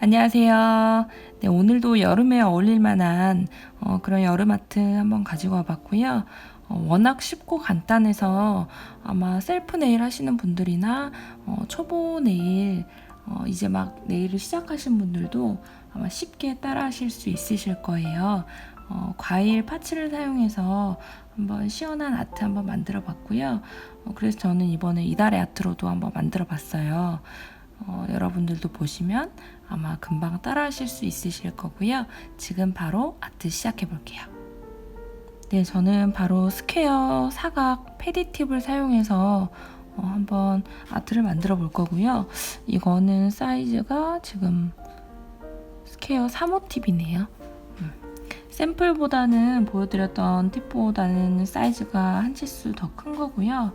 안녕하세요. 네, 오늘도 여름에 어울릴 만한 어, 그런 여름 아트 한번 가지고 와봤고요. 어, 워낙 쉽고 간단해서 아마 셀프 네일 하시는 분들이나 어, 초보 네일 어, 이제 막 네일을 시작하신 분들도 아마 쉽게 따라 하실 수 있으실 거예요. 어, 과일 파츠를 사용해서 한번 시원한 아트 한번 만들어 봤고요. 어, 그래서 저는 이번에 이달의 아트로도 한번 만들어 봤어요. 어, 여러분들도 보시면 아마 금방 따라 하실 수 있으실 거고요. 지금 바로 아트 시작해 볼게요. 네, 저는 바로 스퀘어 사각 패디 팁을 사용해서 어, 한번 아트를 만들어 볼 거고요. 이거는 사이즈가 지금 스퀘어 3호 팁이네요. 음. 샘플보다는 보여드렸던 팁보다는 사이즈가 한 치수 더 큰 거고요.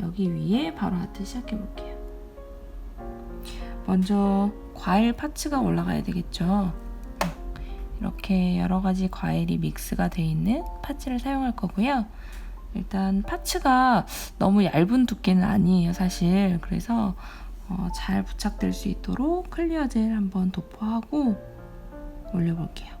여기 위에 바로 아트 시작해 볼게요. 먼저 과일 파츠가 올라가야 되겠죠. 이렇게 여러 가지 과일이 믹스가 돼 있는 파츠를 사용할 거고요. 일단 파츠가 너무 얇은 두께는 아니에요, 사실. 그래서 어, 잘 부착될 수 있도록 클리어 젤 한번 도포하고 올려볼게요.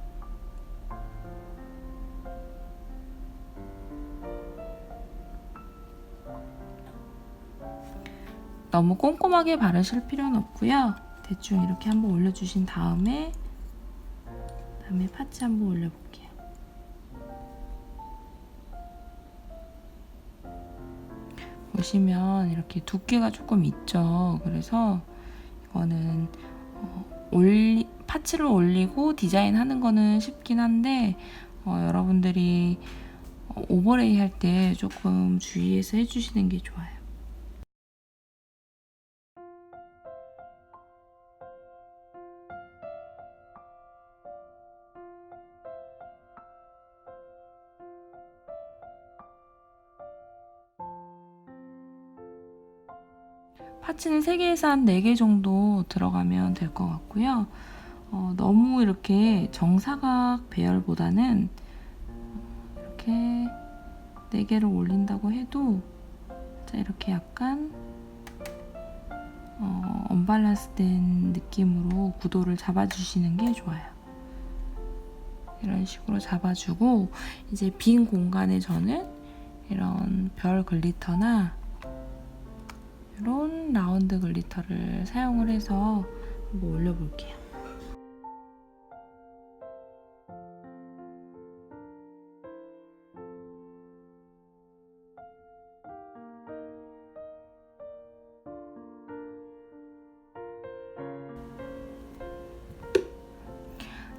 너무 꼼꼼하게 바르실 필요는 없고요. 대충 이렇게 한번 올려주신 다음에 다음에 파츠 한번 올려볼게요. 보시면 이렇게 두께가 조금 있죠. 그래서 이거는 어, 올리 파츠를 올리고 디자인하는 거는 쉽긴 한데 어, 여러분들이 어, 오버레이 할 때 조금 주의해서 해주시는 게 좋아요. 파츠는 3개에서 한 4개 정도 들어가면 될 것 같고요. 어, 너무 이렇게 정사각 배열보다는 이렇게 4개를 올린다고 해도 자, 이렇게 약간 어, 언밸런스 된 느낌으로 구도를 잡아주시는 게 좋아요. 이런 식으로 잡아주고 이제 빈 공간에 저는 이런 별 글리터나 이런 라운드 글리터를 사용을 해서 한번 올려볼게요.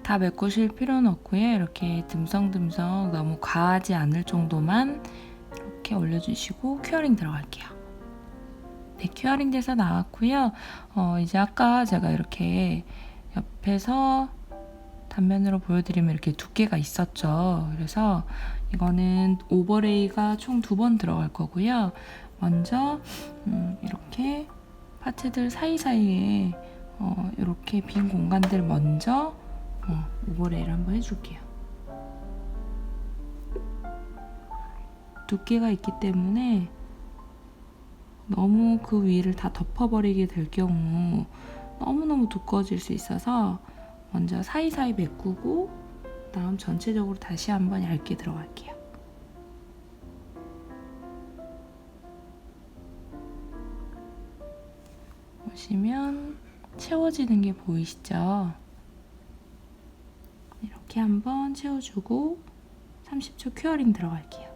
다 메꾸실 필요는 없고요. 이렇게 듬성듬성 너무 과하지 않을 정도만 이렇게 올려주시고 큐어링 들어갈게요. 네, 큐어링 돼서 나왔고요. 어, 이제 아까 제가 이렇게 옆에서 단면으로 보여드리면 이렇게 두께가 있었죠. 그래서 이거는 오버레이가 총 두 번 들어갈 거고요. 먼저 음, 이렇게 파츠들 사이사이에 어, 이렇게 빈 공간들 먼저 어, 오버레이를 한번 해줄게요. 두께가 있기 때문에 너무 그 위를 다 덮어버리게 될 경우 너무너무 두꺼워질 수 있어서 먼저 사이사이 메꾸고 다음 전체적으로 다시 한번 얇게 들어갈게요. 보시면 채워지는 게 보이시죠? 이렇게 한번 채워주고 30초 큐어링 들어갈게요.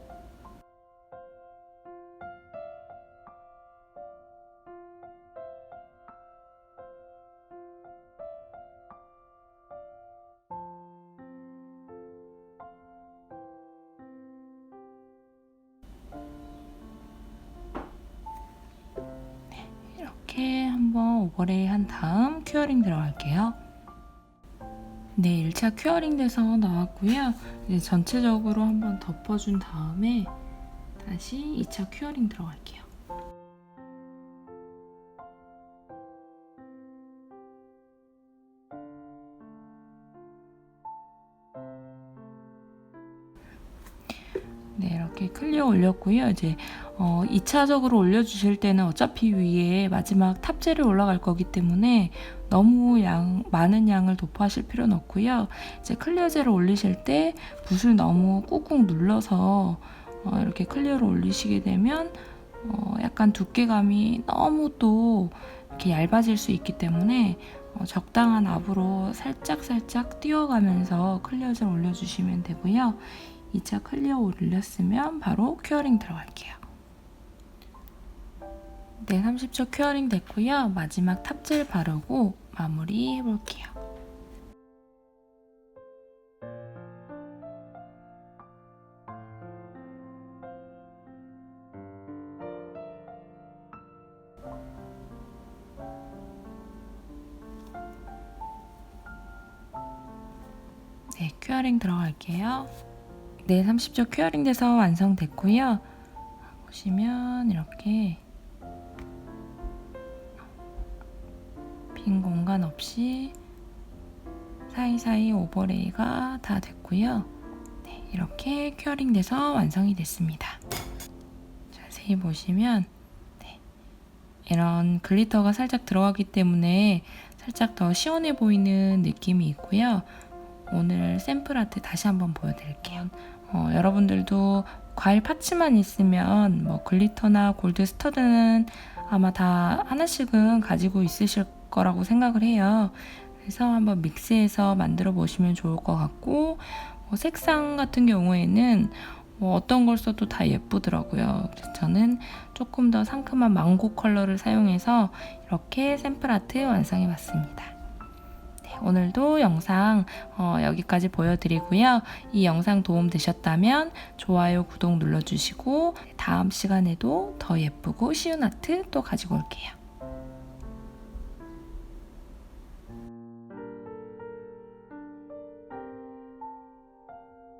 오버레이 한 다음 큐어링 들어갈게요. 네, 1차 큐어링 돼서 나왔고요. 이제 전체적으로 한번 덮어준 다음에 다시 2차 큐어링 들어갈게요. 네, 이렇게 클리어 올렸고요. 이제 어, 2차적으로 올려주실 때는 어차피 위에 마지막 탑재를 올라갈 거기 때문에 너무 양, 많은 양을 도포하실 필요는 없고요. 이제 클리어젤을 올리실 때 붓을 너무 꾹꾹 눌러서 어, 이렇게 클리어를 올리시게 되면 어, 약간 두께감이 너무 또 이렇게 얇아질 수 있기 때문에 어, 적당한 압으로 살짝살짝 띄워가면서 클리어젤 올려주시면 되고요. 2차 클리어 올렸으면 바로 큐어링 들어갈게요. 네, 30초 큐어링 됐고요. 마지막 탑젤 바르고 마무리 해볼게요. 네, 큐어링 들어갈게요. 네, 30초 큐어링 돼서 완성됐고요. 보시면 이렇게 빈 공간 없이 사이사이 오버레이가 다 됐고요. 네, 이렇게 큐어링 돼서 완성이 됐습니다. 자세히 보시면 네, 이런 글리터가 살짝 들어가기 때문에 살짝 더 시원해 보이는 느낌이 있고요. 오늘 샘플 아트 다시 한번 보여드릴게요. 어, 여러분들도 과일 파츠만 있으면 뭐 글리터나 골드 스터드는 아마 다 하나씩은 가지고 있으실 거라고 생각을 해요. 그래서 한번 믹스해서 만들어 보시면 좋을 것 같고 뭐 색상 같은 경우에는 뭐 어떤 걸 써도 다 예쁘더라고요. 그래서 저는 조금 더 상큼한 망고 컬러를 사용해서 이렇게 샘플 아트 완성해 봤습니다. 네, 오늘도 영상 어, 여기까지 보여드리고요. 이 영상 도움 되셨다면 좋아요, 구독 눌러주시고 다음 시간에도 더 예쁘고 쉬운 아트 또 가지고 올게요.